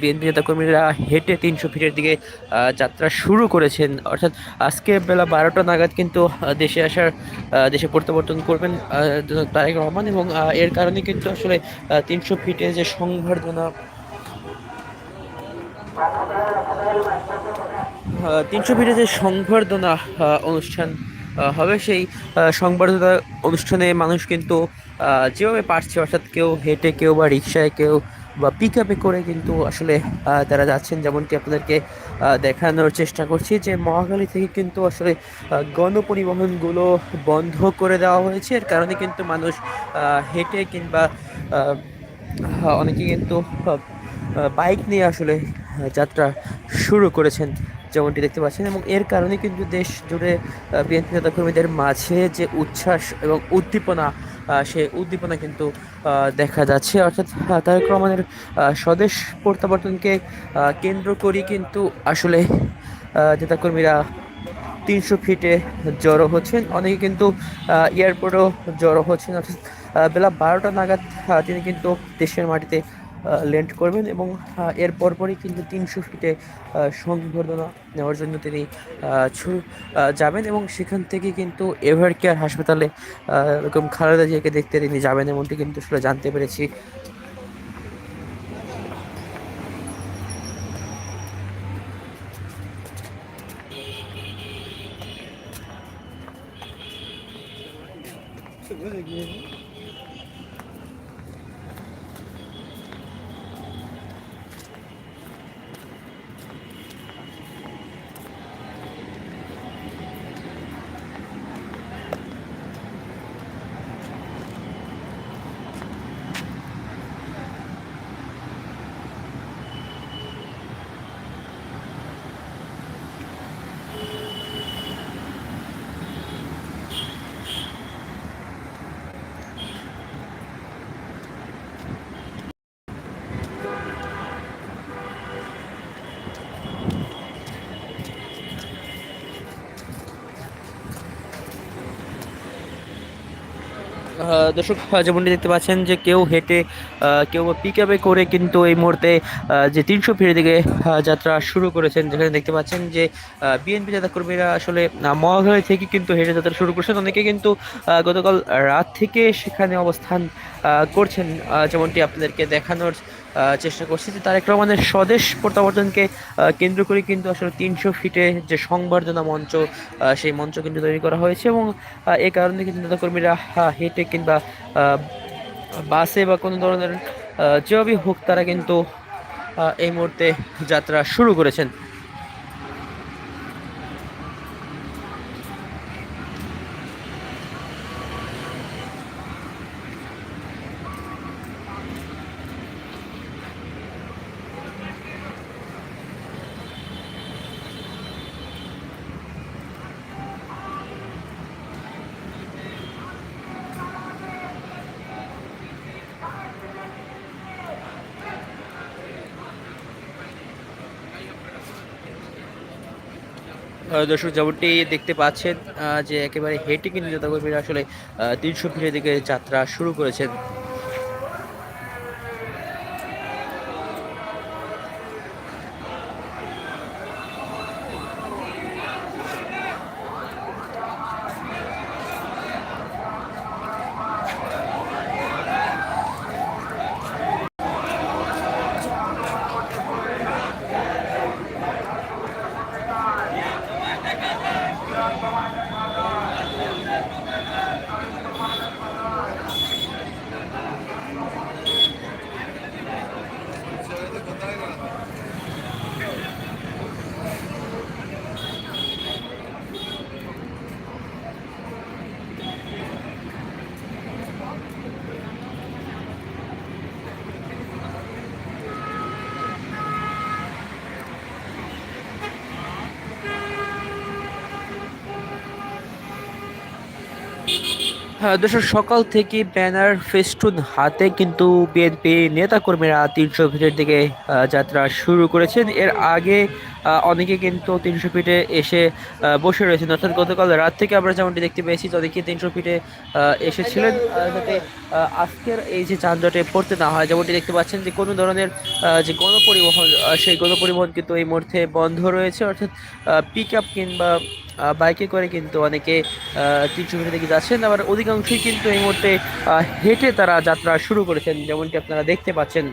BNP নেতাকর্মীরা হেঁটে তিনশো ফিটের দিকে যাত্রা শুরু করেছেন। অর্থাৎ আজকে বেলা বারোটা নাগাদ কিন্তু দেশে আসার দেশে প্রত্যাবর্তন করবেন তারেক রহমান এবং এর কারণে কিন্তু আসলে তিনশো ফিটে যে সংবর্ধনা তিনশো ফিটে যে সংবর্ধনা অনুষ্ঠান হবে সেই সংবর্ধনা অনুষ্ঠানে মানুষ কিন্তু যেভাবে পারছে, অর্থাৎ কেউ হেঁটে, কেউ বা রিক্সায় কেউ বা পিক আপে করে কিন্তু আসলে তারা যাচ্ছেন। যেমন কি আপনাদেরকে দেখানোর চেষ্টা করছি যে মহাখালী থেকে কিন্তু আসলে গণপরিবহনগুলো বন্ধ করে দেওয়া হয়েছে। এর কারণে কিন্তু মানুষ হেঁটে কিংবা অনেকে কিন্তু বাইক নিয়ে আসলে যাত্রা শুরু করেছেন। যেমনটি দেখতে পাচ্ছেন এবং এর কারণে কিন্তু দেশ জুড়ে বিএনপি নেতাকর্মীদের মাঝে যে উচ্ছ্বাস এবং উদ্দীপনা সে উদ্দীপনা কিন্তু দেখা যাচ্ছে। অর্থাৎ আহ, তারেক রহমানের স্বদেশ প্রত্যাবর্তনকে কেন্দ্র করি কিন্তু আসলে নেতাকর্মীরা তিনশো ফিটে জড়ো হচ্ছেন। অনেকে কিন্তু এয়ারপোর্টেও জড়ো হচ্ছেন। অর্থাৎ বেলা বারোটা নাগাদ তিনি কিন্তু দেশের মাটিতে ল্যান্ড করবেন এবং এর পরপরই কিন্তু তিনশো ফিটে সংবর্ধনা নেওয়ার জন্য তিনি যাবেন এবং সেখান থেকে কিন্তু এভার কেয়ার হাসপাতালে এরকম খালেদা জিয়াকে দেখতে তিনি যাবেন এমনটি কিন্তু আসলে জানতে পেরেছি। আহ, দর্শক যেমনটি দেখতে পাচ্ছেন যে কেউ হেঁটে কেউ পিক আপে করে কিন্তু এই মুহূর্তে যে তিনশো ফিরে দিকে যাত্রা শুরু করেছেন। যেখানে দেখতে পাচ্ছেন যে বিএনপি নেতাকর্মীরা আসলে মহাখালী থেকে কিন্তু হেঁটে যাত্রা শুরু করছেন। অনেকে কিন্তু গতকাল রাত থেকে সেখানে অবস্থান করছেন যেমনটি আপনাদেরকে দেখানোর চেষ্টা করছে যে তারেক রহমানের স্বদেশ প্রত্যাবর্তনকে কেন্দ্র করে কিন্তু আসলে তিনশো ফিটে যে সংবর্ধনা মঞ্চ সেই মঞ্চ কিন্তু তৈরি করা হয়েছে এবং এ কারণে কিন্তু নেতাকর্মীরা হেঁটে কিংবা বাসে বা কোনো ধরনের যেভাবেই হোক তারা কিন্তু এই মুহূর্তে যাত্রা শুরু করেছেন। দর্শক, যেমনটি দেখতে পাচ্ছেন যে একেবারে হেঁটে কিন্তু নেতাকর্মীরা আসলে তিনশো ফিটের দিকে যাত্রা শুরু করেছেন। হ্যাঁ, দেশের সকাল থেকে ব্যানার ফেস্টুন হাতে কিন্তু বিএনপি নেতাকর্মীরা তিনশো ভিড়ের দিকে যাত্রা শুরু করেছেন। এর আগে অনেকে কিন্তু তিনশো ফিটে এসে বসে রয়েছেন। অর্থাৎ গতকাল রাত থেকে আমরা যেমনটি দেখতে পেয়েছি অনেকে তিনশো ফিটে এসেছিলেন। যাতে আজকের এই যে যানজটে পড়তে না হয়, যেমনটি দেখতে পাচ্ছেন যে কোনো ধরনের যে গণপরিবহন সেই গণপরিবহন কিন্তু এই মুহূর্তে বন্ধ রয়েছে। অর্থাৎ পিক আপ কিংবা বাইকে করে কিন্তু অনেকে তিনশো মিটার দিকে যাচ্ছেন। আবার অধিকাংশই কিন্তু এই মুহূর্তে হেঁটে তারা যাত্রা শুরু করেছেন, যেমনটি আপনারা দেখতে পাচ্ছেন।